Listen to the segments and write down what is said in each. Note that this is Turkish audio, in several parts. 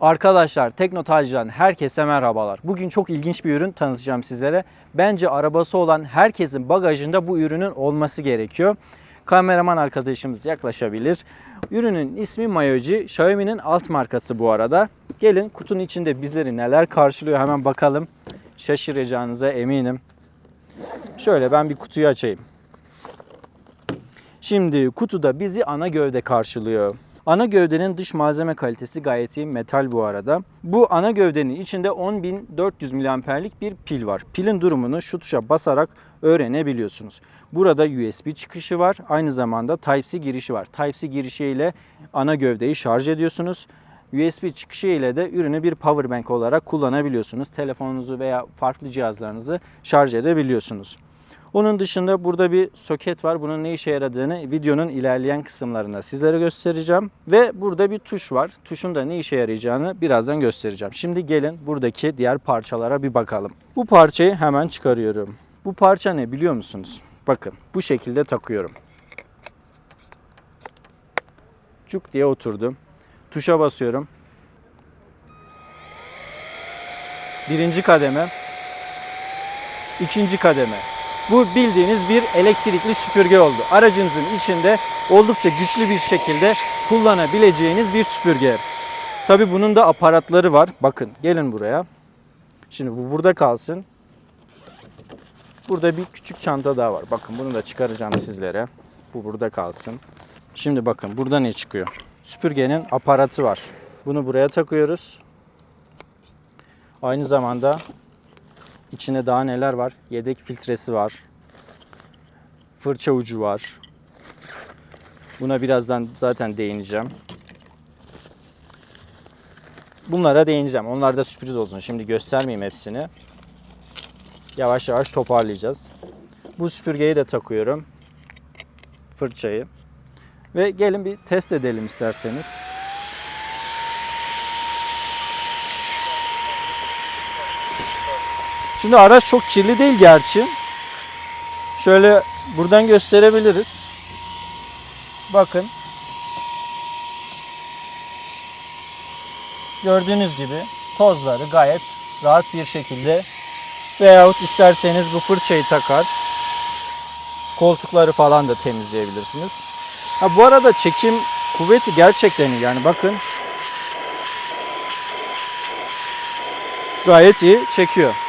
Arkadaşlar Teknotalcı'dan herkese merhabalar. Bugün çok ilginç bir ürün tanıtacağım sizlere. Bence arabası olan herkesin bagajında bu ürünün olması gerekiyor. Kameraman arkadaşımız yaklaşabilir. Ürünün ismi Mayoji. Xiaomi'nin alt markası bu arada. Gelin kutunun içinde bizleri neler karşılıyor hemen bakalım. Şaşıracağınıza eminim. Şöyle ben bir kutuyu açayım. Şimdi kutuda bizi ana gövde karşılıyor. Ana gövdenin dış malzeme kalitesi gayet iyi. Metal bu arada. Bu ana gövdenin içinde 10.400 miliamperlik bir pil var. Pilin durumunu şu tuşa basarak öğrenebiliyorsunuz. Burada USB çıkışı var. Aynı zamanda Type-C girişi var. Type-C girişiyle ana gövdeyi şarj ediyorsunuz. USB çıkışı ile de ürünü bir power bank olarak kullanabiliyorsunuz. Telefonunuzu veya farklı cihazlarınızı şarj edebiliyorsunuz. Onun dışında burada bir soket var. Bunun ne işe yaradığını videonun ilerleyen kısımlarında sizlere göstereceğim. Ve burada bir tuş var. Tuşun da ne işe yarayacağını birazdan göstereceğim. Şimdi gelin buradaki diğer parçalara bir bakalım. Bu parçayı hemen çıkarıyorum. Bu parça ne biliyor musunuz? Bakın bu şekilde takıyorum. Cuk diye oturdu. Tuşa basıyorum. Birinci kademe. ikinci kademe. Bu bildiğiniz bir elektrikli süpürge oldu. Aracınızın içinde oldukça güçlü bir şekilde kullanabileceğiniz bir süpürge. Tabi bunun da aparatları var. Bakın gelin buraya. Şimdi bu burada kalsın. Burada bir küçük çanta daha var. Bakın bunu da çıkaracağım sizlere. Bu burada kalsın. Şimdi bakın burada ne çıkıyor? Süpürgenin aparatı var. Bunu buraya takıyoruz. Aynı zamanda içinde daha neler var? Yedek filtresi var. Fırça ucu var. Buna birazdan zaten değineceğim. Bunlara değineceğim. Onlar da sürpriz olsun. Şimdi göstermeyeyim hepsini. Yavaş yavaş toparlayacağız. Bu süpürgeyi de takıyorum. Fırçayı. Ve gelin bir test edelim isterseniz. Şimdi araç çok kirli değil gerçi. Şöyle buradan gösterebiliriz. Bakın. Gördüğünüz gibi tozları gayet rahat bir şekilde veyahut isterseniz bu fırçayı takar koltukları falan da temizleyebilirsiniz. Ha bu arada çekim kuvveti gerçekten iyi. Yani bakın gayet iyi çekiyor.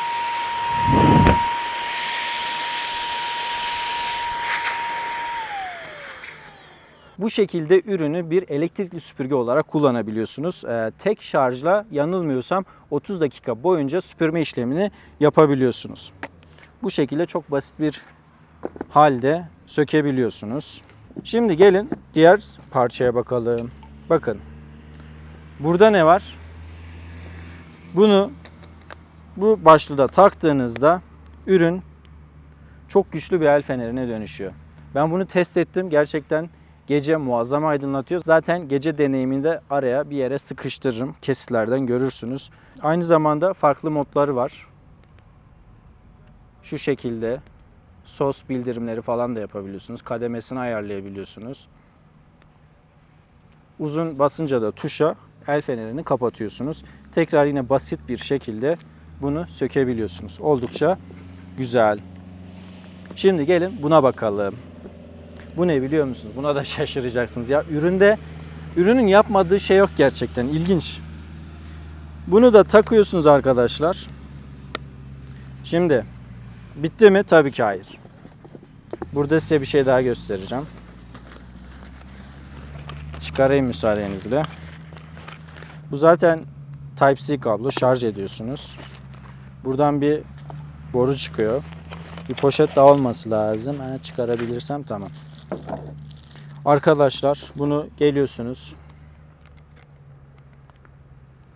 Bu şekilde ürünü bir elektrikli süpürge olarak kullanabiliyorsunuz. Ee, tek şarjla yanılmıyorsam 30 dakika boyunca süpürme işlemini yapabiliyorsunuz. Bu şekilde çok basit bir halde sökebiliyorsunuz. Şimdi gelin diğer parçaya bakalım. Bakın. Burada ne var? Bunu bu başlıda taktığınızda ürün çok güçlü bir el fenerine dönüşüyor. Ben bunu test ettim. Gerçekten gece muazzam aydınlatıyor. Zaten gece deneyiminde araya bir yere sıkıştırırım. Kesitlerden görürsünüz. Aynı zamanda farklı modları var. Şu şekilde sos bildirimleri falan da yapabiliyorsunuz. Kademesini ayarlayabiliyorsunuz. Uzun basınca da tuşa el fenerini kapatıyorsunuz. Tekrar yine basit bir şekilde bunu sökebiliyorsunuz. Oldukça güzel. Şimdi gelin buna bakalım. Bu ne biliyor musunuz? Buna da şaşıracaksınız. Ya üründe ürünün yapmadığı şey yok gerçekten. İlginç. Bunu da takıyorsunuz arkadaşlar. Şimdi bitti mi? Tabii ki hayır. Burada size bir şey daha göstereceğim. Çıkarayım müsaadenizle. Bu zaten Type-C kablo şarj ediyorsunuz. Buradan bir boru çıkıyor. Bir poşet daha olması lazım. Ha, çıkarabilirsem tamam. Arkadaşlar bunu geliyorsunuz.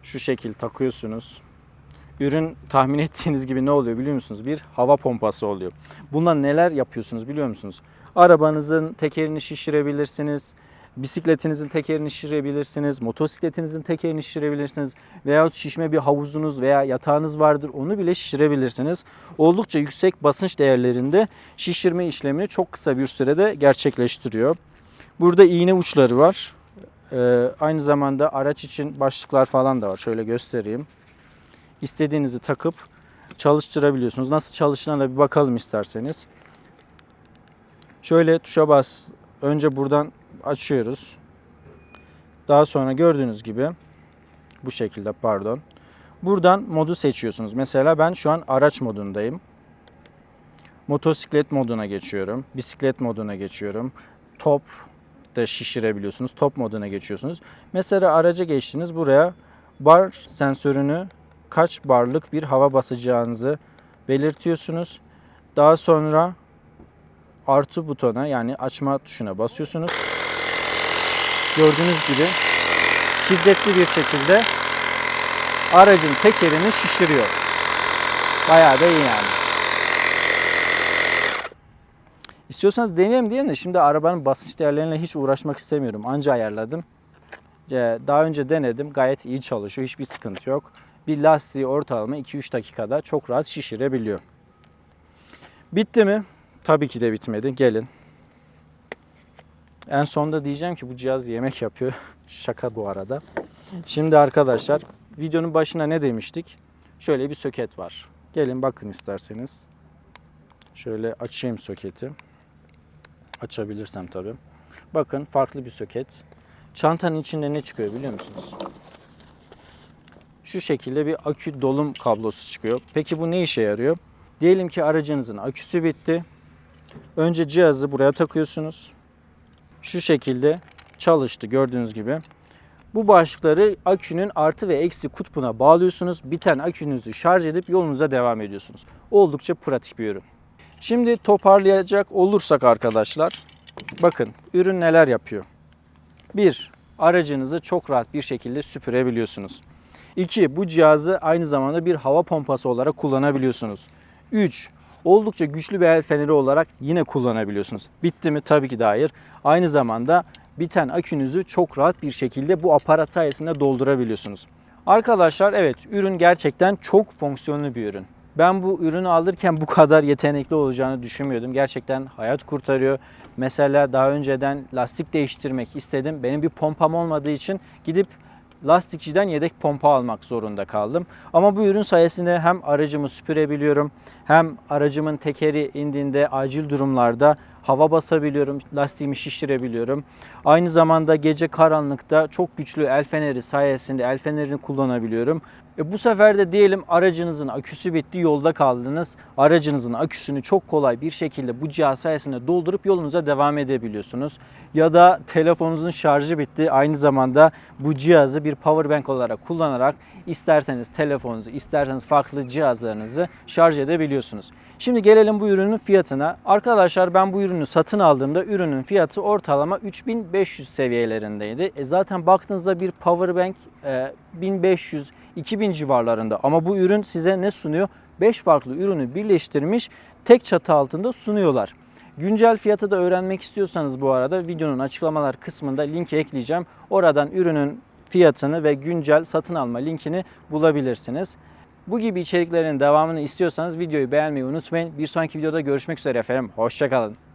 Şu şekil takıyorsunuz. Ürün tahmin ettiğiniz gibi ne oluyor biliyor musunuz? Bir hava pompası oluyor. Bundan neler yapıyorsunuz biliyor musunuz? Arabanızın tekerini şişirebilirsiniz. Bisikletinizin tekerini şişirebilirsiniz. Motosikletinizin tekerini şişirebilirsiniz. Veyahut şişme bir havuzunuz veya yatağınız vardır. Onu bile şişirebilirsiniz. Oldukça yüksek basınç değerlerinde şişirme işlemini çok kısa bir sürede gerçekleştiriyor. Burada iğne uçları var. Ee, aynı zamanda araç için başlıklar falan da var. Şöyle göstereyim. İstediğinizi takıp çalıştırabiliyorsunuz. Nasıl çalıştığına da bir bakalım isterseniz. Şöyle tuşa bas. Önce buradan açıyoruz. Daha sonra gördüğünüz gibi bu şekilde pardon. Buradan modu seçiyorsunuz. Mesela ben şu an araç modundayım. Motosiklet moduna geçiyorum. Bisiklet moduna geçiyorum. Top da şişirebiliyorsunuz. Top moduna geçiyorsunuz. Mesela araca geçtiniz. Buraya bar sensörünü kaç barlık bir hava basacağınızı belirtiyorsunuz. Daha sonra artı butona yani açma tuşuna basıyorsunuz. Gördüğünüz gibi şiddetli bir şekilde aracın tekerini şişiriyor. Bayağı da iyi yani. İstiyorsanız deneyelim diyelim de şimdi arabanın basınç değerlerine hiç uğraşmak istemiyorum. Anca ayarladım. Ee, Daha önce denedim. Gayet iyi çalışıyor. Hiçbir sıkıntı yok. Bir lastiği ortalama 2-3 dakikada çok rahat şişirebiliyor. Bitti mi? Tabii ki de bitmedi. Gelin. En sonda diyeceğim ki bu cihaz yemek yapıyor. Şaka bu arada. Şimdi arkadaşlar videonun başına ne demiştik? Şöyle bir söket var. Gelin bakın isterseniz. Şöyle açayım soketi. Açabilirsem tabii. Bakın farklı bir soket. Çantanın içinde ne çıkıyor biliyor musunuz? Şu şekilde bir akü dolum kablosu çıkıyor. Peki bu ne işe yarıyor? Diyelim ki aracınızın aküsü bitti. Önce cihazı buraya takıyorsunuz. Şu şekilde çalıştı gördüğünüz gibi. Bu başlıkları akünün artı ve eksi kutbuna bağlıyorsunuz. Biten akünüzü şarj edip yolunuza devam ediyorsunuz. Oldukça pratik bir ürün. Şimdi toparlayacak olursak arkadaşlar bakın ürün neler yapıyor. 1. Aracınızı çok rahat bir şekilde süpürebiliyorsunuz. 2. Bu cihazı aynı zamanda bir hava pompası olarak kullanabiliyorsunuz. 3. Oldukça güçlü bir el feneri olarak yine kullanabiliyorsunuz. Bitti mi? Tabii ki de. Aynı zamanda biten akünüzü çok rahat bir şekilde bu aparat sayesinde doldurabiliyorsunuz. Arkadaşlar evet ürün gerçekten çok fonksiyonlu bir ürün. Ben bu ürünü alırken bu kadar yetenekli olacağını düşünmüyordum. Gerçekten hayat kurtarıyor. Mesela daha önceden lastik değiştirmek istedim. Benim bir pompam olmadığı için gidip lastikçiden yedek pompa almak zorunda kaldım. Ama bu ürün sayesinde hem aracımı süpürebiliyorum hem aracımın tekeri indiğinde acil durumlarda hava basabiliyorum, lastiğimi şişirebiliyorum. Aynı zamanda gece karanlıkta çok güçlü el feneri sayesinde el fenerini kullanabiliyorum. E bu sefer de diyelim aracınızın aküsü bitti, yolda kaldınız. Aracınızın aküsünü çok kolay bir şekilde bu cihaz sayesinde doldurup yolunuza devam edebiliyorsunuz. Ya da telefonunuzun şarjı bitti. Aynı zamanda bu cihazı bir power bank olarak kullanarak isterseniz telefonunuzu, isterseniz farklı cihazlarınızı şarj edebiliyorsunuz. Şimdi gelelim bu ürünün fiyatına. Arkadaşlar ben bu ürünü satın aldığımda ürünün fiyatı ortalama 3500 seviyelerindeydi. E zaten baktığınızda bir power bank e, 1500 2000 civarlarında ama bu ürün size ne sunuyor? 5 farklı ürünü birleştirmiş tek çatı altında sunuyorlar. Güncel fiyatı da öğrenmek istiyorsanız bu arada videonun açıklamalar kısmında linki ekleyeceğim. Oradan ürünün fiyatını ve güncel satın alma linkini bulabilirsiniz. Bu gibi içeriklerin devamını istiyorsanız videoyu beğenmeyi unutmayın. Bir sonraki videoda görüşmek üzere efendim. Hoşçakalın.